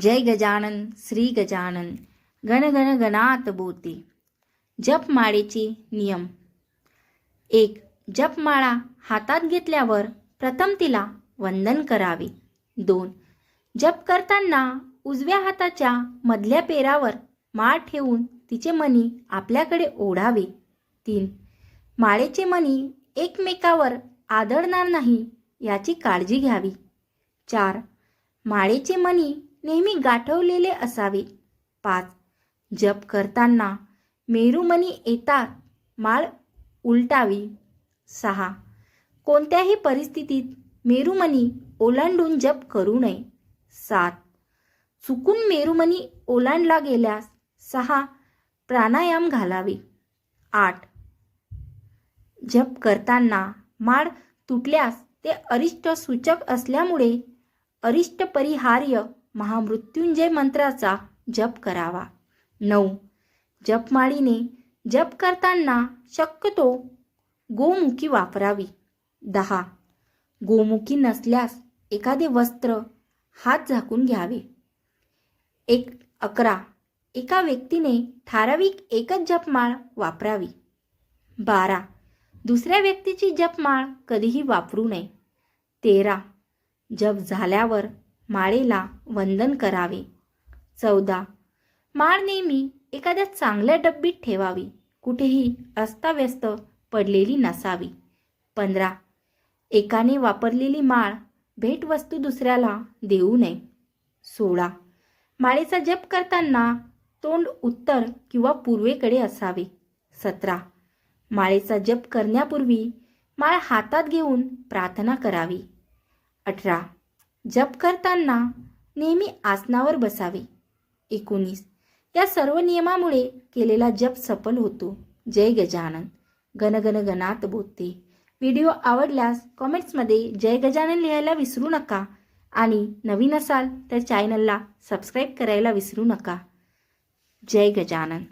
जय गजानन श्री गजानन गण गण गणात बोते. जपमाळेचे नियम. एक जपमाळा हातात घेतल्यावर प्रथम तिला वंदन करावे. दोन जप करताना उजव्या हाताच्या मधल्या पेरावर माळ ठेवून तिचे मणी आपल्याकडे ओढावे. तीन माळेचे मणी एकमेकावर आदळणार नाही याची काळजी घ्यावी. चार माळेचे मणी नेहमी गाठवलेले असावे. पाच. जप करताना मेरुमणी येतात माळ उलटावी. सहा. कोणत्याही परिस्थितीत मेरुमणी ओलांडून जप करू नये. सात. चुकून मेरुमणी ओलांडला गेल्यास सहा. प्राणायाम घालावे. आठ. जप करताना माळ तुटल्यास ते अरिष्ट सूचक असल्यामुळे अरिष्ट परिहार्य महामृत्युंजय मंत्राचा जप करावा. नऊ. जपमाळीने जप करताना शक्यतो गोमुखी वापरावी. दहा. गोमुखी नसल्यास एखादे वस्त्र हात झाकून घ्यावे. एक अकरा. एका व्यक्तीने ठराविक एकच जपमाळ वापरावी. बारा. दुसऱ्या व्यक्तीची जपमाळ कधीही वापरू नये. तेरा. जप झाल्यावर माळेला वंदन करावे. चौदा. माळ नेहमी एखाद्या चांगल्या डब्बीत ठेवावी. कुठेही अस्ताव्यस्त पडलेली नसावी. पंधरा. एकाने वापरलेली माळ भेटवस्तू दुसऱ्याला देऊ नये. सोळा. माळेचा जप करताना तोंड उत्तर किंवा पूर्वेकडे असावे. सतरा. माळेचा जप करण्यापूर्वी माळ हातात घेऊन प्रार्थना करावी. अठरा. जप करताना नेहमी आसनावर बसावे. एकोणीस. या सर्व नियमामुळे केलेला जप सफल होतो. जय गजानन. गणगण गणात बोलते व्हिडिओ आवडल्यास कॉमेंट्समध्ये जय गजानन लिहायला विसरू नका आणि नवीन असाल तर चॅनलला सबस्क्राईब करायला विसरू नका. जय गजानन.